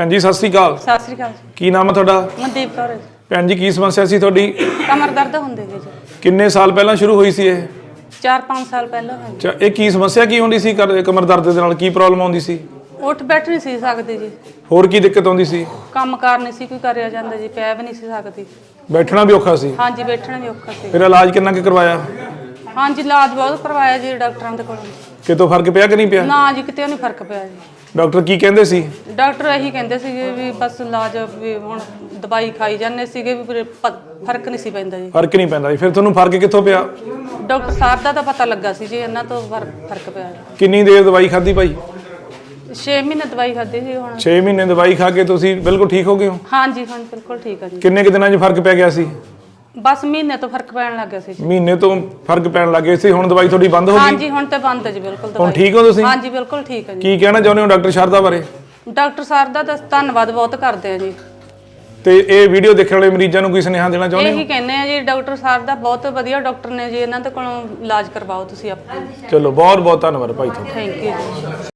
ਭੈਣ ਜੀ ਸਤਿ ਸ੍ਰੀ ਅਕਾਲ। ਸਤਿ ਸ੍ਰੀ ਅਕਾਲ ਜੀ। ਕੀ ਨਾਮ ਹੈ ਤੁਹਾਡਾ? ਮਨਦੀਪ ਕੌਰ ਜੀ। ਭੈਣ ਜੀ ਕੀ ਸਮੱਸਿਆ ਸੀ ਤੁਹਾਡੀ? ਕਮਰ ਦਰਦ ਹੁੰਦੇ ਜੀ। ਕਿੰਨੇ ਸਾਲ ਪਹਿਲਾਂ ਸ਼ੁਰੂ ਹੋਈ ਸੀ ਇਹ? 4-5 ਸਾਲ ਪਹਿਲਾਂ ਹੋਈ। ਅੱਛਾ ਇਹ ਕੀ ਸਮੱਸਿਆ ਕੀ ਹੁੰਦੀ ਸੀ ਕਰ- ਕਮਰ ਦਰਦ ਦੇ ਨਾਲ? ਕੀ ਪ੍ਰੋਬਲਮ ਆਉਂਦੀ ਸੀ? ਉੱਠ ਬੈਠ ਨਹੀਂ ਸੀ ਸਕਦੀ ਜੀ। ਹੋਰ ਕੀ ਦਿੱਕਤ ਆਉਂਦੀ ਸੀ? ਕੰਮ ਕਾਰ ਨਹੀਂ ਸੀ ਕੋਈ ਕਰਿਆ ਜਾਂਦਾ ਜੀ ਪੈ ਵੀ ਨਹੀਂ ਸੀ ਸਕਦੀ। ਬੈਠਣਾ ਵੀ ਔਖਾ ਸੀ। ਹਾਂਜੀ ਬੈਠਣਾ ਵੀ ਔਖਾ ਸੀ। ਫਿਰ ਇਲਾਜ ਕਿੰਨਾ ਕੁ ਕਰਵਾਇਆ? ਹਾਂਜੀ ਇਲਾਜ ਬਹੁਤ ਕਰਵਾਇਆ ਜੀ ਡਾਕਟਰਾਂ ਦੇ ਕੋਲ। ਕਿਤੋਂ ਫ਼ਰਕ ਪਿਆ ਕਿ ਨਹੀਂ ਪਿਆ? ਨਾ ਜੀ ਕਿਤੇ ਨਹੀਂ ਫ਼ਰਕ ਪਿਆ ਜੀ। ਡਾਕਟਰ ਕੀ ਕਹਿੰਦੇ ਸੀ? ਡਾਕਟਰ ਇਹੀ ਕਹਿੰਦੇ ਸੀਗੇ ਵੀ ਬਸ ਇਲਾਜ ਵੀ ਹੁਣ ਦਵਾਈ ਖਾਈ ਜਾਂਦੇ ਸੀਗੇ ਵੀ ਫਿਰ ਪ- ਫ਼ਰਕ ਨਹੀਂ ਸੀ ਪੈਂਦਾ ਜੀ। ਫ਼ਰਕ ਨਹੀਂ ਪੈਂਦਾ ਜੀ। ਫਿਰ ਤੁਹਾਨੂੰ ਫ਼ਰਕ ਕਿੱਥੋਂ ਪਿਆ? ਡਾਕਟਰ ਸਾਹਿਬ ਦਾ ਤਾਂ ਪਤਾ ਲੱਗਾ ਸੀ ਜੀ ਇਹਨਾਂ ਤੋਂ ਫਰ- ਫ਼ਰਕ ਪਿਆ। ਜੀ ਕਿੰਨੀ ਦੇਰ ਦਵਾਈ ਖਾਧੀ ਭਾਈ? 6 ਮਹੀਨੇ ਦਵਾਈ ਖਾਧੀ ਸੀ ਹੁਣ। 6 ਮਹੀਨੇ ਦਵਾਈ ਖਾ ਕੇ ਤੁਸੀਂ ਬਿਲਕੁਲ ਠੀਕ ਹੋ ਗਏ ਹੋ? ਹਾਂਜੀ ਹੁਣ ਬਿਲਕੁਲ ਠੀਕ ਆ ਜੀ। ਕਿੰਨੇ ਕੁ ਦਿਨਾਂ 'ਚ ਫ਼ਰਕ ਪੈ ਗਿਆ ਸੀ? ਬਸ ਮਹੀਨੇ ਤੋਂ ਫ਼ਰਕ ਪੈਣ ਲੱਗ ਗਿਆ ਸੀ ਜੀ। ਮਹੀਨੇ ਤੋਂ ਫ਼ਰਕ ਪੈਣ ਲੱਗ ਗਿਆ ਸੀ ਹੁਣ ਦਵਾਈ ਤੁਹਾਡੀ ਬੰਦ ਹੋ ਗਈ? ਹਾਂਜੀ ਹੁਣ ਤੇ ਬੰਦ ਹੈ ਜੀ ਬਿਲਕੁਲ ਹੁਣ ਦਵਾਈ। ਠੀਕ ਹੋ ਤੁਸੀਂ? ਹਾਂਜੀ ਬਿਲਕੁਲ ਠੀਕ ਹੈ ਜੀ। ਕੀ ਕਹਿਣਾ ਚਾਹੁੰਦੇ ਹੋ ਡਾਕਟਰ ਸ਼ਾਰਦਾ ਬਾਰੇ? ਡਾਕਟਰ ਸਾਹਿਬ ਦਾ ਤਾਂ ਧੰਨਵਾਦ ਬਹੁਤ ਕਰਦੇ ਆ ਜੀ। ਤੇ ਇਹ ਵੀਡੀਓ ਦੇਖਣ ਵਾਲੇ ਮਰੀਜ਼ਾਂ ਨੂੰ ਕੋਈ ਸੁਨੇਹਾ ਦੇਣਾ ਚਾਹੁੰਦੇ ਹੋ? ਇਹੀ ਕਹਿੰਦੇ ਆ ਜੀ ਡਾਕਟਰ ਸਾਹਿਬ ਦਾ ਬਹੁਤ ਵਧੀਆ ਡਾਕਟਰ ਨੇ ਜੀ ਇਹਨਾਂ ਦੇ ਕੋਲੋਂ ਇਲਾਜ ਕਰਵਾਓ ਤੁਸੀਂ ਆਪਣਾ। ਚਲੋ ਬਹੁਤ ਬਹੁਤ ਧੰਨਵਾਦ ਭਾਈ ਤੁਹਾਡਾ। ਥੈਂਕ ਯੂ ਜੀ।